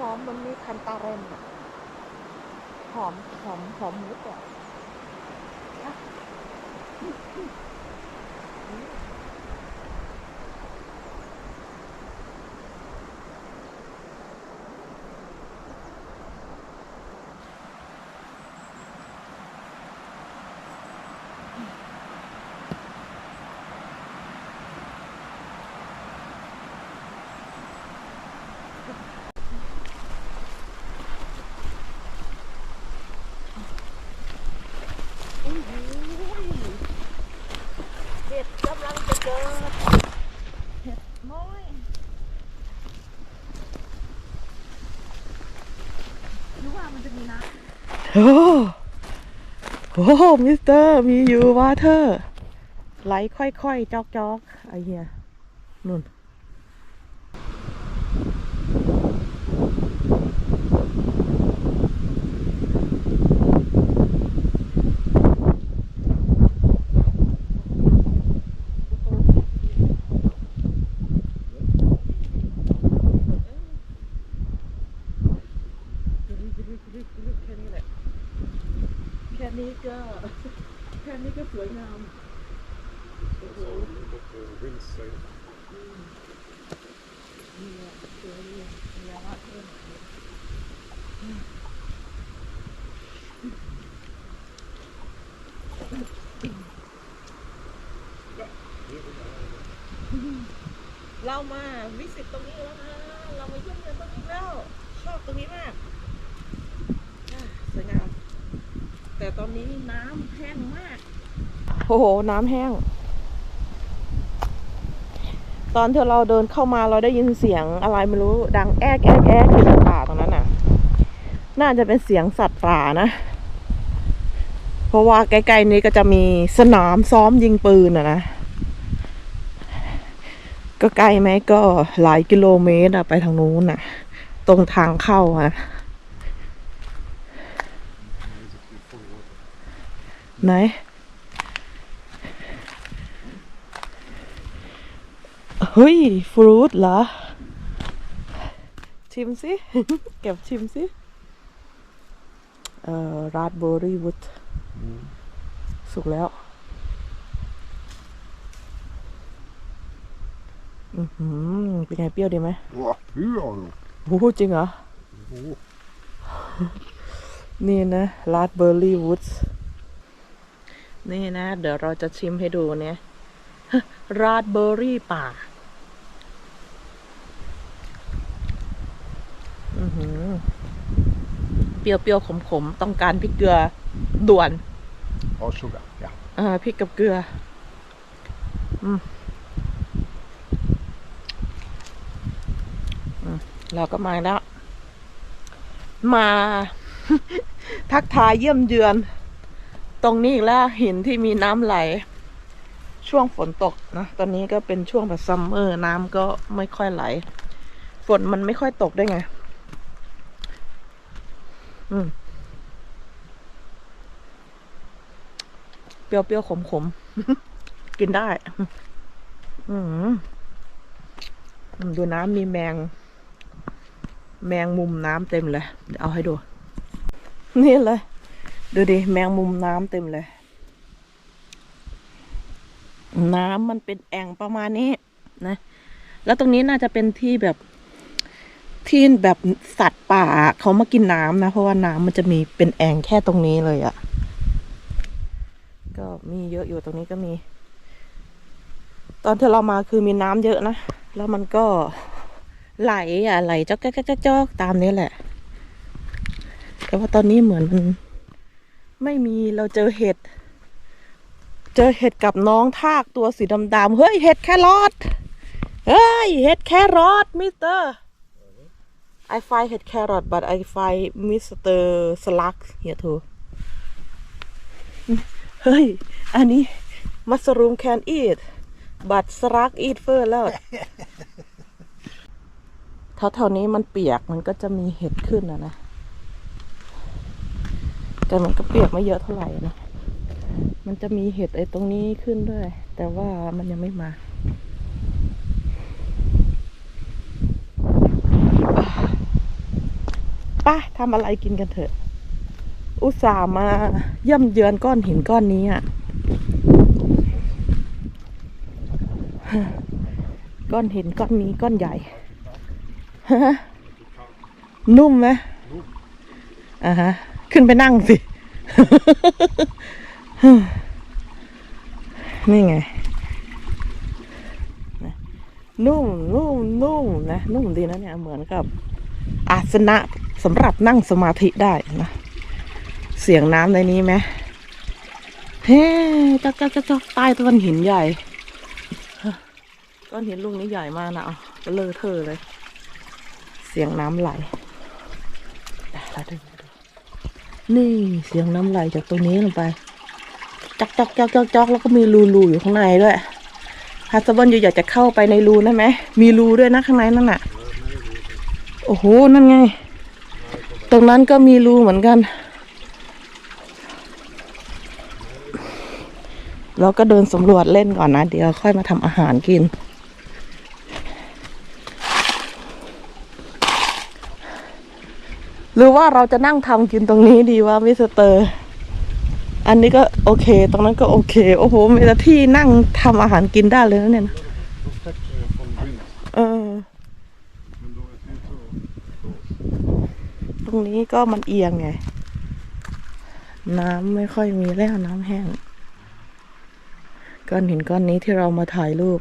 ร้อมมันมีคันตาเรนหอมหอมหอมหมูกรอบนะอุ้ยเห็ดกำลังจะเกิดเห็ดน้อยหรือว่ามันจะมีน้ำ โอ้ โหมิสเตอร์ มีอยู่วาเธอร์ไหลค่อยๆ จอกๆไอ้เหี้ยนุ่น แค่นี้แหละ แค่นี้ก็ แค่นี้ก็สวยงาม That's all we've got the wind sail. นี่แหละสวยเลยเยอะเลย เรามาวิสิตตรงนี้แล้วนะเรามาเยี่ยมเยือนตรงนี้แล้ว ชอบตรงนี้มากสวยงามแต่ตอนนี้น้ำแห้งมากโอ้โห น้ำแห้ง ตอนที่เราเดินเข้ามาเราได้ยินเสียงอะไรไม่รู้ ดังแอกแอกแอกอยู่ในป่าตรงนั้นน่ะ น่าจะเป็นเสียงสัตว์ป่านะ เพราะว่าใกล้ๆนี้ก็จะมีสนามซ้อมยิงปืนอะนะ ก็ไกลไหมก็หลายกิโลเมตรอะไปทางนู้นน่ะตรงทางเข้าอะ Basically full water. ไหนเฮ้ยฟรุตเหรอ ชิมสิ เก็บชิมสิเอ่อราสเบอร์รี่วูดสุกแล้ว อือหือเป็นไงเปรี้ยวดีไหม Wow, ja, du. โอ้โหจริงเหรอ Oh, นี่นะราสเบอร์รี่วูดนี่นะ เดี๋ยวเราจะชิมให้ดูเนี่ยราสเบอร์รี่ป่า อือหือ เปรี้ยวๆขมๆ ต้องการพริกเกลือด่วน oh, sugar. Ja. อ่าพริกกับเกลือ อืมอืม เราก็มาแล้ว มา ทักทายเยี่ยมเยือน ตรงนี้แล้วหินที่มีน้ำไหล ช่วงฝนตกนะ ตอนนี้ก็เป็นช่วงแบบซัมเมอร์น้ำก็ไม่ค่อยไหล ฝนมันไม่ค่อยตกได้ไง อืม เปรี้ยวๆขมๆ กินได้ อืมดูน้ำมีแมง แมงมุมน้ำเต็มเลย เดี๋ยวเอาให้ดู นี่เลย ดูดิ แมงมุมน้ำเต็มเลย น้ำมันเป็นแอ่งประมาณนี้นะ แล้วตรงนี้น่าจะเป็นที่แบบที่แบบสัตว์ป่าเขามากินน้ำนะ เพราะว่าน้ำมันจะมีเป็นแอ่งแค่ตรงนี้เลยอะก็มีเยอะอยู่ตรงนี้ก็มี ตอนที่เรามาคือมีน้ำเยอะนะ แล้วมันก็ ไหลอะไหลจอกจอกจอกจอกจอกตามนี้แหละ แต่ว่าตอนนี้เหมือนมันไม่มีเราเจอเห็ด เจอเห็ดกับน้องทากตัวสีดำๆเฮ้ยเห็ดแครอทเฮ้ยเห็ดแครอทมิสเตอร์ I find เห็ดแครอท but I find Mr. Slug here too เฮ้ย อันนี้มัสรูม can eat but slug eat first แล้ว แถวๆนี้มันเปียกมันก็จะมีเห็ดขึ้นนะนะ แต่มันก็เปียกไม่เยอะเท่าไหร่นะ มันจะมีเห็ดไอ้ตรงนี้ขึ้นด้วย แต่ว่ามันยังไม่มาป้าทำอะไรกินกันเถอะ อุตส่าห์มาเย่ำเยือนก้อนหินก้อนนี้อะ ก้อนหินก้อนนี้ก้อนใหญ่ นุ่มไหมอ่าฮะ ขึ้นไปนั่งสิ นี่ไงนุ่มนุ่มนุ่มนะ นุ่มดีนะเนี่ย เหมือนกับ อาสนะสำหรับนั่งสมาธิได้นะ เสียงน้ำในนี้ไหมเฮ้จอกจอกจอกจอกใต้ต้นหินใหญ่ ก้อนหินลูกนี้ใหญ่มากนะเอาเลอะเทอะเลย เสียงน้ำไหลแล้วดูดูนี่เสียงน้ำไหลจากตรงนี้ลงไปจอกจอกจอกจอกจอกแล้วก็มีรูรูอยู่ข้างในด้วยฮัสบันอยู่อยากจะเข้าไปในรูได้ไหมมีรูด้วยนะข้างในนั่นน่ะ โอ้โหนั่นไง ตรงนั้นก็มีรูเหมือนกัน เราก็เดินสำรวจเล่นก่อนนะ เดี๋ยวค่อยมาทำอาหารกิน รือว่าเราจะนั่งทำกินตรงนี้ดีว่ามิสเตอร์ อันนี้ก็โอเค ตรงนั้นก็โอเค โอ้โหมีแต่ที่นั่งทำอาหารกินได้เลยนะเนี่ยนะเออตรงนี้ก็มันเอียงไง น้ำไม่ค่อยมีแล้วน้ำแห้งก้อนหินก้อนนี้ที่เรามาถ่ายรูป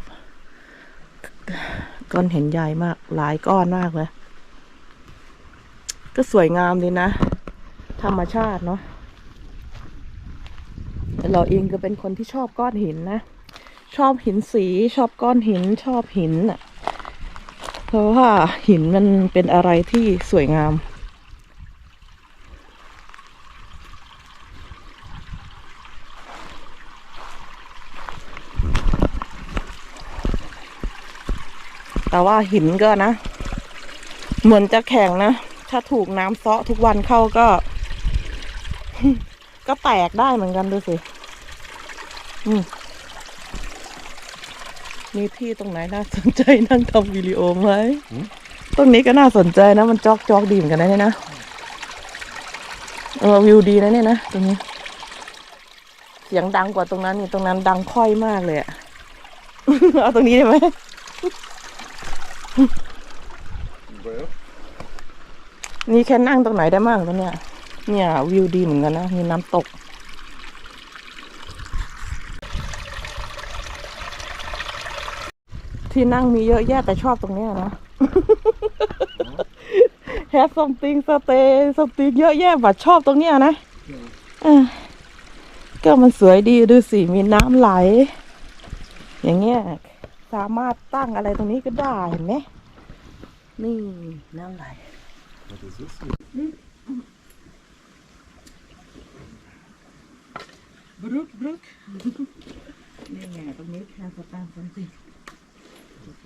ก้อนหินใหญ่มาก หลายก้อนมากเลย ก็สวยงามดีนะ ธรรมชาติเนาะเราเองก็เป็นคนที่ชอบก้อนหินนะ ชอบหินสีชอบก้อนหินชอบหินอะ เพราะว่าหินมันเป็นอะไรที่สวยงามแต่ว่าหินก็นะ เหมือนจะแข็งนะ ถ้าถูกน้ำเซาะทุกวันเข้าก็ ก็แตกได้เหมือนกันดูสิอืมมีที่ตรงไหนน่าสนใจนั่งทำวิดีโอไหมอืมตรงนี้ก็น่าสนใจนะ มันจอกจอกดีเหมือนกันนะเนี่ยนะเออวิวดีนะเนี่ยนะตรงนี้ เสียงดังกว่าตรงนั้นนี่ตรงนั้นดังค่อยมากเลยอะเอาตรงนี้ได้ไหม นี่แค่นั่งตรงไหนได้บ้างตรงเนี้ย เนี่ยวิวดีเหมือนกันนะ มีน้ำตก ที่นั่งมีเยอะแยะแต่ชอบตรงเนี้ยนะ Have something stay something เยอะแยะบัดชอบตรงเนี้ยนะก็มันสวยดีดูสิมีน้ำไหล อย่างเงี้ยสามารถตั้งอะไรตรงนี้ก็ได้เห็นไหมนี่น้ำไหล What is this? บรุกบรุกนี่ไงตรงนี้แค่สตางค์สันติ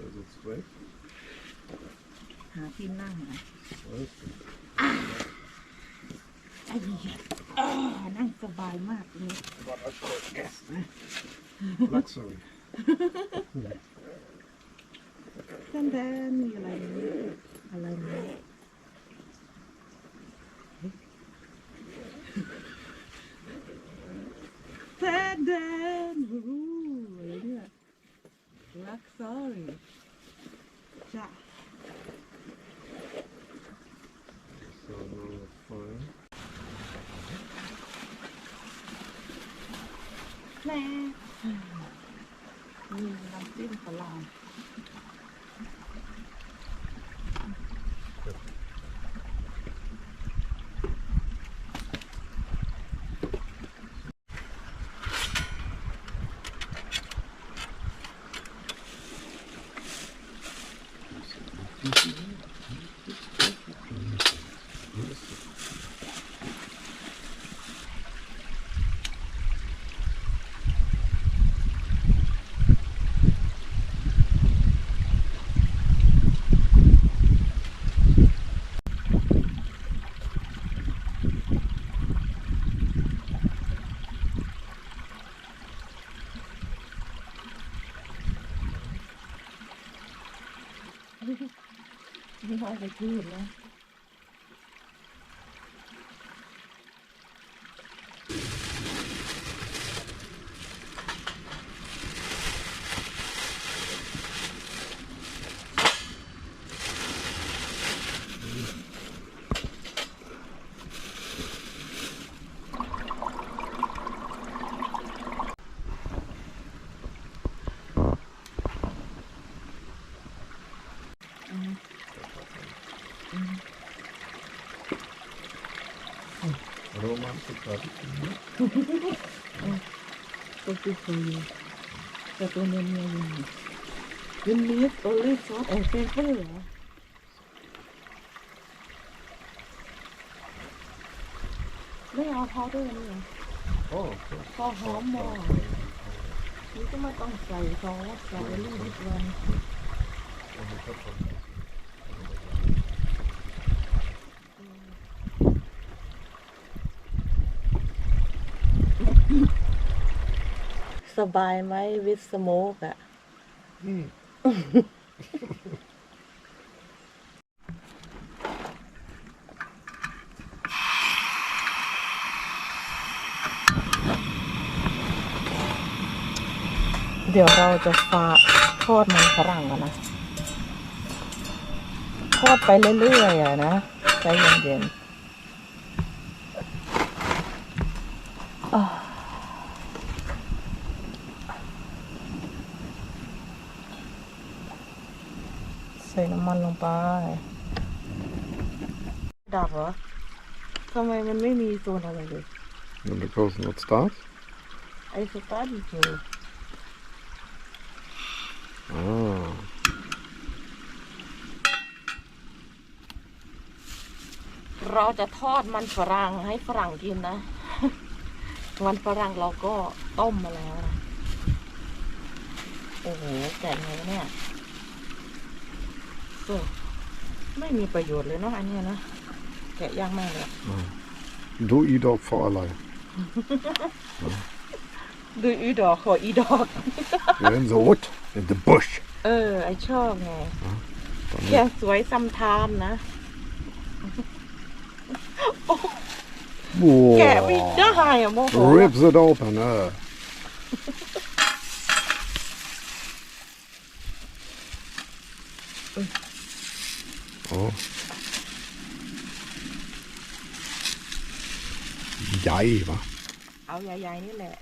Is it straight? หาที่นั่งนะ Okay. ไอ้เหี้ยอ่านั่งสบายมากตรงนี้ But I should guess. Luxury. แดนแดนมีอะไรนี้อะไรนี้แดนแดนรู้อะไรเนี่ยลักซอรี่จ้ะ So fine. แม่นี่น้ำจิ้มฝรั่ง ไม่เอาไปพูดนะ ตัวคือเคยแต่ตัวเนียนเนียนยูนิสโอลิซอสแอนด์เปเปอร์เหรอไม่เอาพาดอร์นี่เหรอ Oh, okay. พอหอมหมอนี่ก็ไม่ต้องใส่ซอสใส่ลูกนิดวัน บายไหมวิ h สโมกอะ Mm. เดี๋ยวเราจะฟาทอดมันฝรั่งกันนะ ทอดไปเรื่อยๆอะนะใจเย็นๆอ่าใส่ น้ำมันลงไป ดับเหรอทำไมมันไม่มีโซนอะไรเลย Men because not start? ไอ้สตาร์ทอยู่ Ah. เราจะทอดมันฝรั่งให้ฝรั่งกินนะ มันฝรั่งเราก็ต้มมาแล้วนะ โอ้โหแกะไงวะเนี่ย เออไม่มีประโยชน์เลยเนาะอันเนี้ยนะแกะยากมากเลยอะ Du idag för alla. ดูอีดอกขออีดอก Det är en såt. Inte bush. เออ ไอชอบไงแค่สวยซัมไทามนะ แกะไม่ได้อะโมโห Rips it open. Uh. Ja. Jaj, va? เอาใหญ่ๆนี่แหละ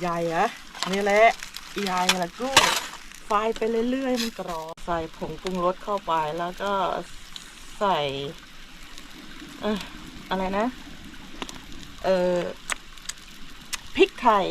ใหญ่เหรอะนี่แหละใหญ่ล้วก็ไฟไปเรื่อยๆมันกรอบใส่ผงปรุงรสเข้าไปแล้วก็ใส่ เอออะไรนะ เออพริกไทย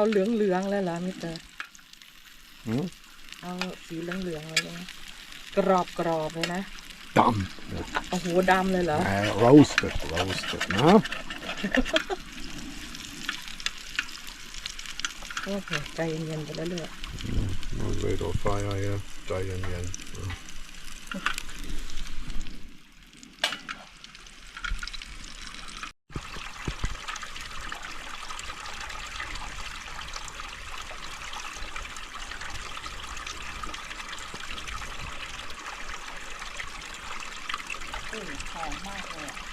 เอาเหลืองๆเลยเหรอมิสเตอร์ Mm. เอาสีเหลืองๆเลยนะกรอบๆเลยนะ Damm. โอ้โหดำเลยเหรอ Nej, roasted. Roasted. Ja. โอเคใจเย็นๆไปเรื่อย Nu är det då färgar igen. Dagen igen. Ja. ๆ อืมหอมมากเลย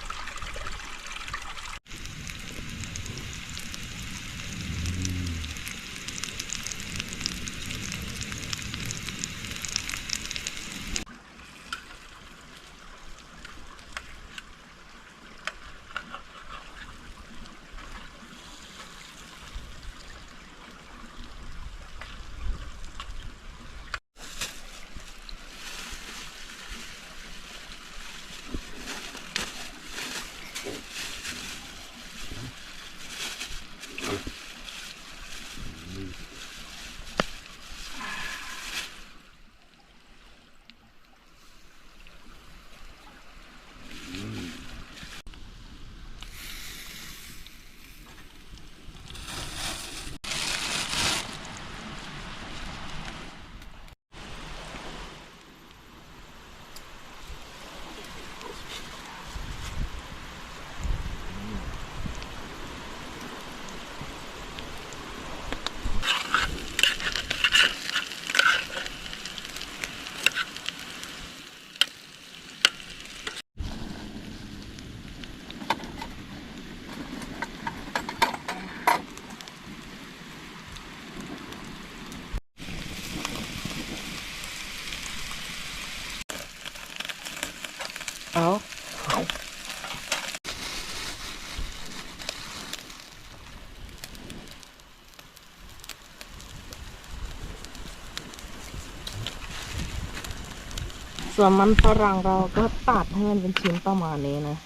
ส่วนมันฝรั่งเราก็ตัดให้มันเป็นชิ้นประมาณนี้นะ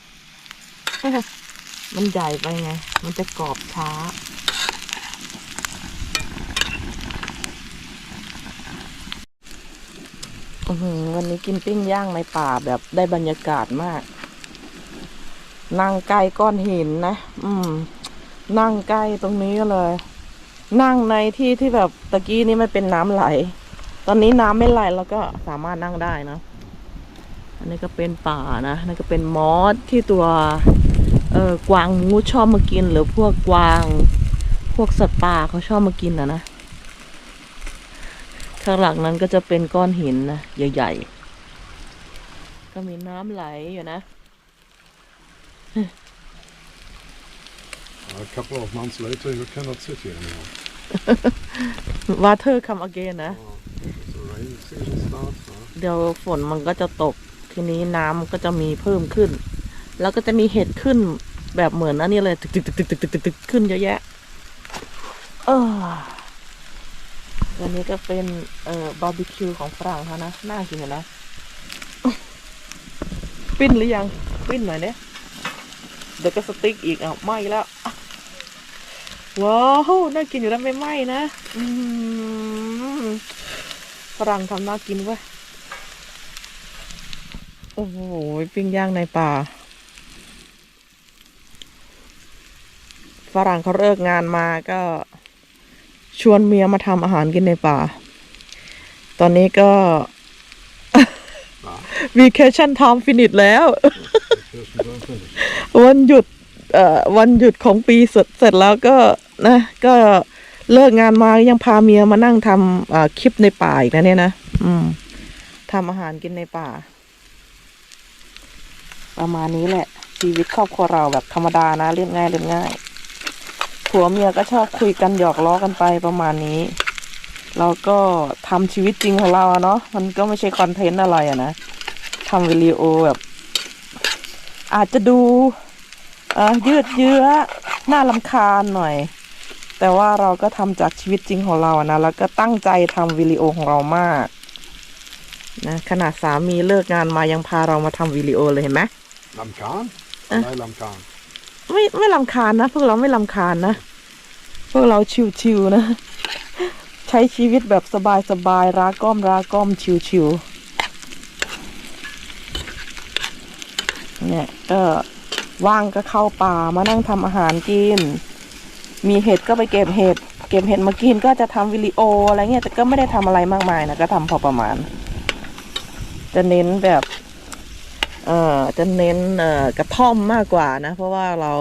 มันใหญ่ไปไง มันจะกรอบช้าอือหือวันนี้กินปิ้งย่างในป่าแบบได้บรรยากาศมาก นั่งใกล้ก้อนหินนะ อืม นั่งใกล้ตรงนี้เลย นั่งในที่ที่แบบตะกี้นี้มันเป็นน้ำไหล ตอนนี้น้ำไม่ไหลแล้วก็สามารถนั่งได้นะ อันนี้ก็เป็นป่านะนั่นก็เป็นมอสที่ตัวเออกวางงูชอบมากิน หรือพวกกวางพวกสัตว์ป่าเขาชอบมากินนะนะข้างหลังนั้นก็จะเป็นก้อนหินนะใหญ่ๆ ก็มีน้ำไหลอยู่นะ A couple of months later, you cannot sit here anymore. water come again นะ Oh, the rain season starts. Huh? เดี๋ยวฝนมันก็จะตก ทีนี้น้ำก็จะมีเพิ่มขึ้น แล้วก็จะมีเห็ดขึ้นแบบเหมือนอันนี้เลยตึกตึกตึกตึกตึกตึกขึ้นเยอะแยะ เออวันนี้ก็เป็นเอ่อบาร์บีคิวของฝรั่งเขานะ น่ากินนะ ปิ้นหรือยัง ปิ้นหน่อยเนี่ยเดี๋ยวก็สติ๊กอีกอะไหม้แล้วว้าวน่ากินอยู่แล้วไม่ไหม้นะฝรั่งทำน่ากินเว้ย โอ้โห ปิ้งย่างในป่า ฝรั่งเขาเลิกงานมาก็ชวนเมียมาทำอาหารกินในป่า ตอนนี้ก็วีเคชั่นทำฟินิชแล้ว Vacation don't finish. วันหยุดวันหยุดของปีเสร็จเสร็จแล้วก็นะก็เลิกงานมายังพาเมียมานั่งทำคลิปในป่าอีกนะเนี่ยนะทำอาหารกินในป่า ประมาณนี้แหละ ชีวิตครอบครัวเราแบบธรรมดานะเรียบง่ายเรียบง่ายผัวเมียก็ชอบคุยกันหยอกล้อกันไปประมาณนี้ เราก็ทำชีวิตจริงของเราเนาะมันก็ไม่ใช่คอนเทนต์อะไรอะนะทำวิดีโอแบบ อาจจะดูเอ่อยืดเยื้อน่าลำคาญหน่อย แต่ว่าเราก็ทำจากชีวิตจริงของเราอะนะแล้วก็ตั้งใจทำวิดีโอของเรามากนะขนาดสามีเลิกงานมายังพาเรามาทำวิดีโอเลยเห็นไหม Lamkan? Eh. Nej, lamkan. ไม่ไม่ลำคาญนะพวกเราไม่ลำคาญนะพวกเราชิวๆนะ ใช้ชีวิตแบบสบายๆราก้อมราก้อมชิวๆเนี่ยก็ว่างก็เข้าป่ามานั่งทำอาหารกิน มีเห็ดก็ไปเก็บเห็ดเก็บเห็ดมากินก็จะทำวิดีโออะไรเงี้ยแต่ก็ไม่ได้ทำอะไรมากมายนะก็ทำพอประมาณ จะเน้นแบบ เอ่อจะเน้นเอ่อกระท่อมมากกว่านะ เพราะว่าเรา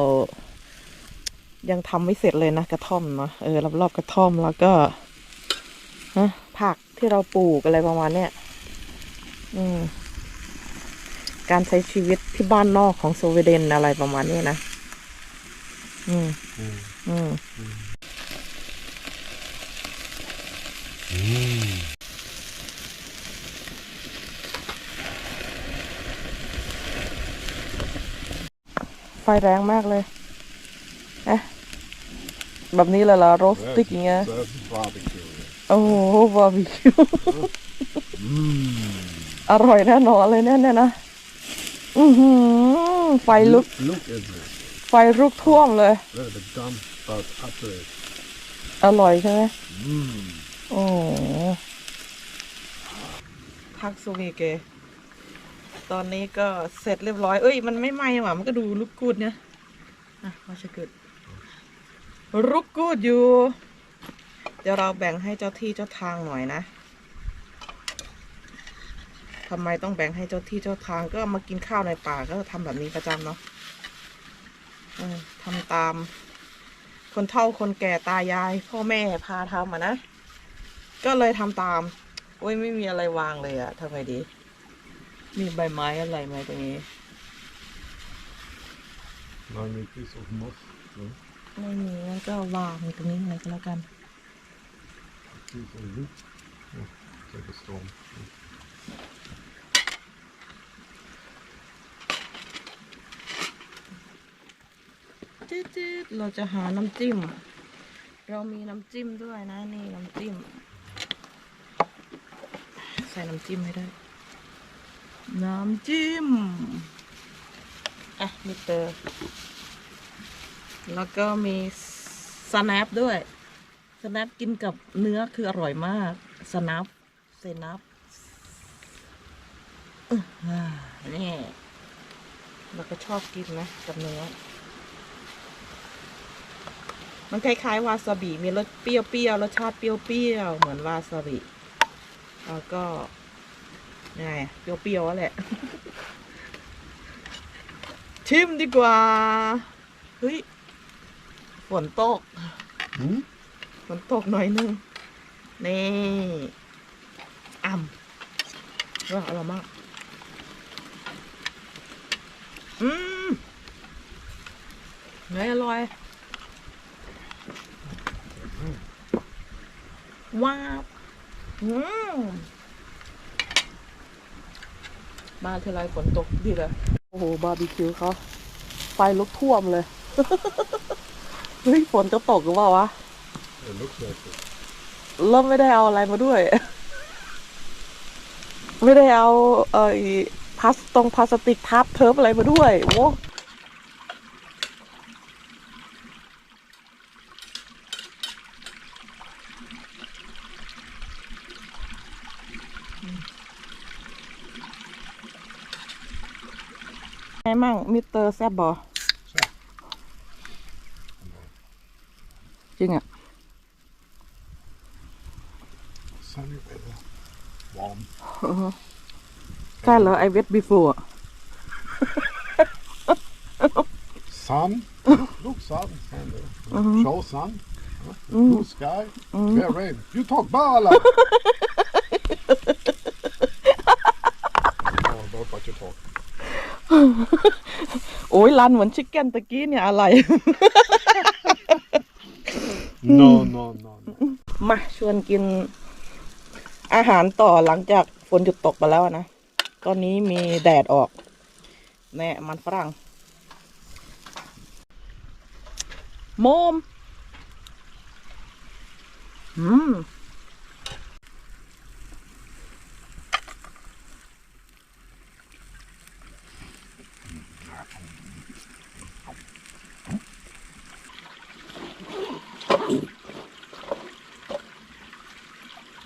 ยังทำไม่เสร็จเลยนะกระท่อมเนาะเออรอบๆกระท่อมแล้วก็นะผักที่เราปลูกอะไรประมาณเนี้ยอืม การใช้ชีวิตที่บ้านนอกของสวีเดนอะไรประมาณนี้นะอืม Mm. อืม Mm. ไฟ แรงมากเลยเอ๊ะแบบนี้เลยเหรอโรสติกอย่างเงี้ย That's barbecue. โอ้โหบาร์บีคิว Mm. อร่อยแน่นอนเลยเนี่ยเนี่ยนะอือหือไฟลุก Look, look at this. ไฟลุกท่วมเลย Little bit done, but after it. อร่อยใช่ไหม Mm. โอ้โหพักซูมิเก ตอนนี้ก็เสร็จเรียบร้อย เอ้ย มันไม่ไหม้หว่ะ มันก็ดูลุกกูดเนี่ยอะว่าจะเกิดลุกกูดอยู่ เดี๋ยวเราแบ่งให้เจ้าที่เจ้าทางหน่อยนะทำไมต้องแบ่งให้เจ้าที่เจ้าทางก็มากินข้าวในป่าก็ทำแบบนี้ประจำเนาะทำตาม คนเฒ่าคนแก่ตายาย พ่อแม่พาทำอะนะ ก็เลยทำตามโอ้ยไม่มีอะไรวางเลยอะทำไงดี มีใบไม้อะไรไหมตรงนี้ Now I need piece of moss. No? ไม่มีงั้นก็วางตรงนี้เลยก็แล้วกัน Piece of wood. Oh, take a storm. จืดๆเราจะหาน้ำจิ้ม เรามีน้ำจิ้มด้วยนะนี่น้ำจิ้ม ใส่น้ำจิ้มให้ได้ น้ำจิ้ม อะมิเตอร์ แล้วก็มีสแนปด้วย สแนปกินกับเนื้อคืออร่อยมาก สแนปเซนับอื้ออ่านี่เราก็ชอบกินนะ กับเนื้อ มันคล้ายๆ วาซาบิ มีรสเปรี้ยวๆ รสชาติเปรี้ยวๆ เหมือนวาซาบิ แล้วก็ ไงเปรี้ยวๆอะแหละ ชิมดีกว่า เฮ้ย ฝนตก Mm? ฝนตกหน่อยนึง นี่อ่ำว่าอร่อยมาก อืมเนยอร่อย ว้าว อืม มาเทไรฝนตกดีเลยโอ้โห บาร์บีคิวเขาไฟลุกท่วมเลย เฮ้ย ฝนจะตกหรือเปล่าวะ It looks like it. แล้วไม่ได้เอาอะไรมาด้วย ไม่ได้เอาเอ่อพลาสตรงพลาสติกทับเทิบอะไรมาด้วยโว้ ไงมั่งมิสเตอร์แซบบอ Sätt. จริงอ่ะ Sunny weather. Warm. ใช่เหรอไอเวทบีฟูอ่ะ Sun. Look, look sun. sun there. Show sun. Huh? Blue sky. Where rain. You talk bala. I don't know about what you talk. โอ้ยรันเหมือนชิคเก้นตะกี้เนี่ยอะไร No, no, no, no. มาชวนกินอาหารต่อหลังจากฝนหยุดตกไปแล้วนะ ตอนนี้มีแดดออก แน่มันฝรั่ง โมม อืม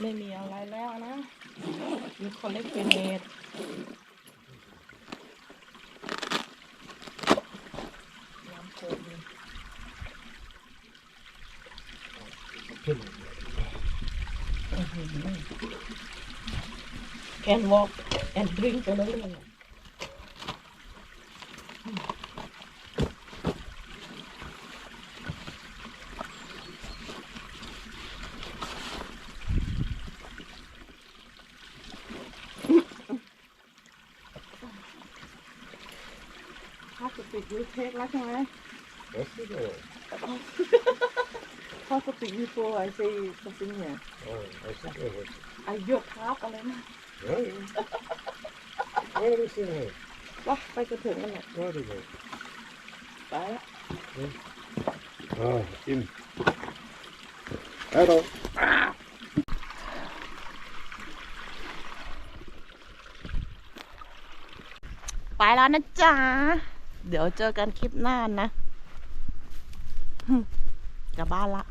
ไม่มีอะไรแล้วนะ มีคอลเลกชันเมดน้ำโคกนี่ can walk and drink ไปเรื่อยๆพลาส ติกยูเทคแล้วใช่ไหม That's it. all. พลาสติกยูโฟไอซีสติงเนี่ย Oh, I think it was. ไอโยกครับอะไรนะ Yeah, yeah. What are we saying here? ว่าไปกระถึงกันแหละ Where do we? ไปละ Ah, in. Hello. ไปแล้วนะจ๊ะ เดี๋ยวเจอกันคลิปหน้านะกลับบ้านละ